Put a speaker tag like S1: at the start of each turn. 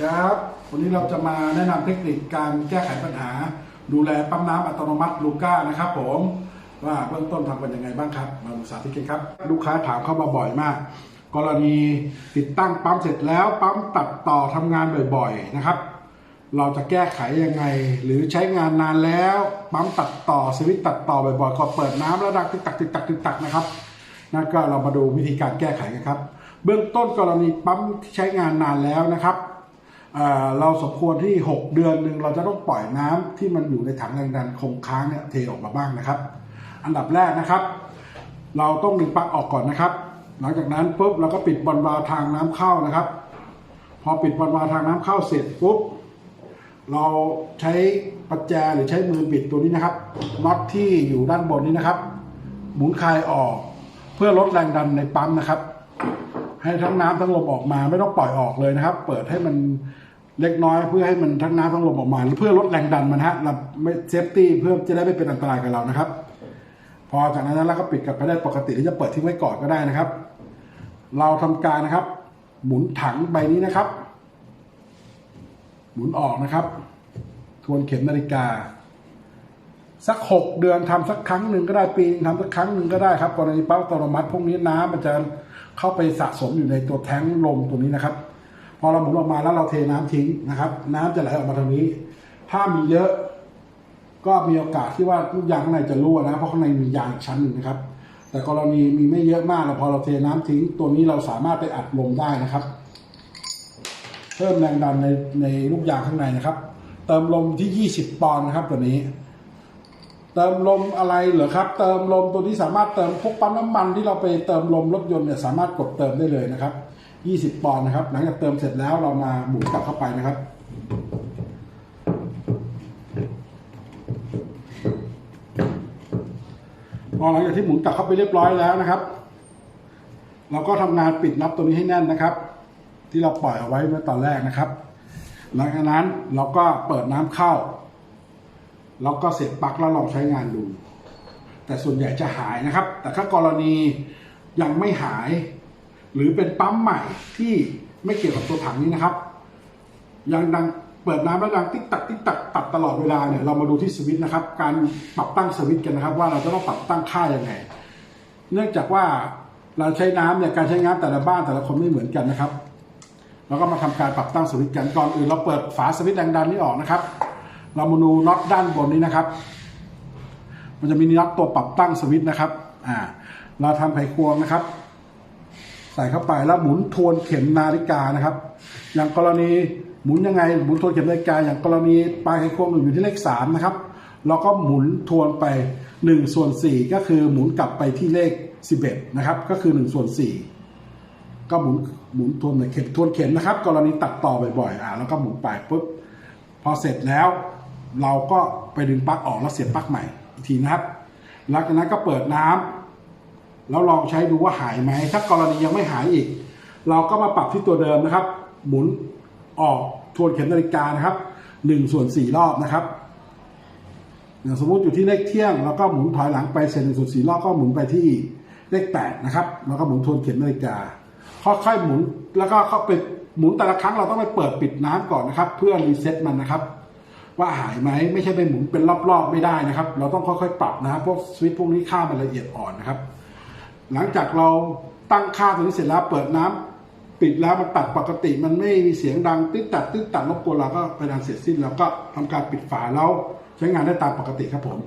S1: ครับ วันนี้เราจะมาแนะนำเทคนิคการแก้ไขปัญหา ดูแลปั๊มน้ำอัตโนมัติลูก้านะครับผมว่าเบื้องต้นทำกันยังไงบ้างครับมาดูสาธิตกันครับ ลูกค้าถามเข้ามาบ่อยมาก กรณีติดตั้งปั๊มเสร็จแล้วปั๊มตัดต่อทำงานบ่อยๆนะครับ เราจะแก้ไขยังไง หรือใช้งานนานแล้วปั๊มตัดต่อสวิตตัดต่อบ่อยๆก็เปิดน้ำแล้วดังตึกตักตึกตักตึกตักนะครับนั่นก็เรามาดูวิธีการแก้ไขกันครับ เบื้องต้นกรณีปั๊มที่ใช้งานนานแล้วนะครับ เราสมควรที่ 6 เดือนหนึ่งเราจะต้องปล่อยน้ำที่มันอยู่ในถังแรงดันคงค้างเนี่ยเทออกมาบ้างนะครับ อันดับแรกนะครับ เราต้องดึงปลั๊กออกก่อนนะครับ หลังจากนั้นปุ๊บเราก็ปิดบอลวาทางน้ำเข้านะครับ พอปิดบอลวาทางน้ำเข้าเสร็จปุ๊บเราใช้ปัจแจหรือใช้มือบิดตัวนี้นะครับน็อตที่อยู่ด้านบนนี้นะครับ หมุนคลายออก เพื่อลดแรงดันในปั๊มนะครับ ให้ทั้งน้ำทั้งลมออกมาไม่ต้องปล่อยออกเลยนะครับ เปิดให้มัน เล็กน้อยเพื่อให้มันทั้งน้ำทั้งลมออกมาเพื่อลดแรงดันมันฮะเราไม่เซฟตี้เพื่อจะได้ไม่เป็นอันตรายกับเรานะครับ พอจากนั้นเราก็ปิดกลับไปได้ปกติหรือจะเปิดทิ้งไว้ก่อนก็ได้นะครับ เราทำการนะครับ หมุนถังใบนี้นะครับ หมุนออกนะครับ ทวนเข็มนาฬิกา สักหกเดือนทำสักครั้งหนึ่งก็ได้ปีนึงทำสักครั้งหนึ่งก็ได้ครับกรณีปั๊มอัตโนมัติพวกนี้น้ำมันจะเข้าไปสะสมอยู่ในตัวแท้งลมตัวนี้นะครับ พอเราหมุนออกมาแล้วเราเทน้ำทิ้งนะครับ น้ำจะไหลออกมาทางนี้ ถ้ามีเยอะก็มีโอกาสที่ว่าลูกยางข้างในจะรั่วนะเพราะข้างในมียางอีกชั้นหนึ่งนะครับ แต่กรณีมีไม่เยอะมากเราพอเราเทน้ำทิ้ง ตัวนี้เราสามารถไปอัดลมได้นะครับ เพิ่มแรงดันในในลูกยางข้างในนะครับ เติมลมที่ 20 ปอนด์นะครับตัวนี้ เติมลมอะไรเหรอครับ เติมลมตัวนี้สามารถเติมพวกปั๊มน้ำมันที่เราไปเติมลมรถยนต์เนี่ยสามารถกดเติมได้เลยนะครับ 20 ปอนด์นะครับ หลังจากเติมเสร็จแล้วเรามาหมุนกลับเข้าไปนะครับพอหลังจากที่หมุนกลับเข้าไปเรียบร้อยแล้วนะครับ เราก็ทำงานปิดน็อตตัวนี้ให้แน่นนะครับ ที่เราปล่อยเอาไว้เมื่อตอนแรกนะครับ หลังจากนั้นเราก็เปิดน้ำเข้า แล้วก็เสียบปลั๊กแล้วลองใช้งานดู แต่ส่วนใหญ่จะหายนะครับ แต่ถ้ากรณียังไม่หาย หรือเป็นปั๊มใหม่ที่ไม่เกี่ยวกับตัวถังนี้นะครับ ยังดังเปิดน้ำแล้วดังติ๊กตักติ๊กตักตัดตลอดเวลาเนี่ยเรามาดูที่สวิตช์นะครับ การปรับตั้งสวิตช์กันนะครับ ว่าเราจะต้องปรับตั้งค่ายังไง เนื่องจากว่าเราใช้น้ำเนี่ยการใช้น้ำแต่ละบ้านแต่ละคนไม่เหมือนกันนะครับเราก็มาทำการปรับตั้งสวิตช์กันก่อนอื่นเราเปิดฝาสวิตช์แรงดันนี้ออกนะครับ เรามาดูน็อตด้านบนนี้นะครับ มันจะมีน็อตตัวปรับตั้งสวิตช์นะครับ อ่า เราทำไขควงนะครับ ใส่เข้าไปแล้วหมุนทวนเข็มนาฬิกานะครับ อย่างกรณีหมุนยังไงหมุนทวนเข็มนาฬิกา อย่างกรณีปลายไขควงอยู่ที่เลขสามนะครับเราก็หมุนทวนไป1ส่วน4ก็คือหมุนกลับไปที่เลข 11 นะครับ ก็คือ1ส่วน4ก็หมุนหมุนทวนเข็มทวนเข็มนะครับ กรณีตัดต่อบ่อยๆอ่าแล้วก็หมุนไปปุ๊บพอเสร็จแล้ว เราก็ไปดึงปลั๊กออกแล้วเสียบปลั๊กใหม่อีกทีนะครับ หลังจากนั้นก็เปิดน้ำแล้วลองใช้ดูว่าหายไหมถ้ากรณียังไม่หายอีก เราก็มาปรับที่ตัวเดิมนะครับ หมุนออกทวนเข็มนาฬิกานะครับ1ส่วน4รอบนะครับอย่างสมมติอยู่ที่เลขเที่ยงแล้วก็หมุนถอยหลังไปเสร็จหนึ่งส่วนสี่รอบก็หมุนไปที่เลขแปดนะครับแล้วก็หมุนทวนเข็มนาฬิกาค่อยๆหมุนแล้วก็เข้าไปหมุนแต่ละครั้งเราต้องไปเปิดปิดน้ำก่อนนะครับ เพื่อรีเซ็ตมันนะครับ ว่าหายไหมไม่ใช่ไปหมุนเป็นรอบๆไม่ได้นะครับ เราต้องค่อยๆปรับนะครับพวกสวิตช์พวกนี้ค่ามันละเอียดอ่อนนะครับ หลังจากเราตั้งค่าตัวนี้เสร็จแล้วเปิดน้ำปิดแล้วมันตัดปกติมันไม่มีเสียงดังตึ๊ดตัดตึ๊ดตัดรบกวนเราก็ไปทางเสร็จสิ้น แล้วก็ทำการปิดฝาแล้วใช้งานได้ตามปกติครับผม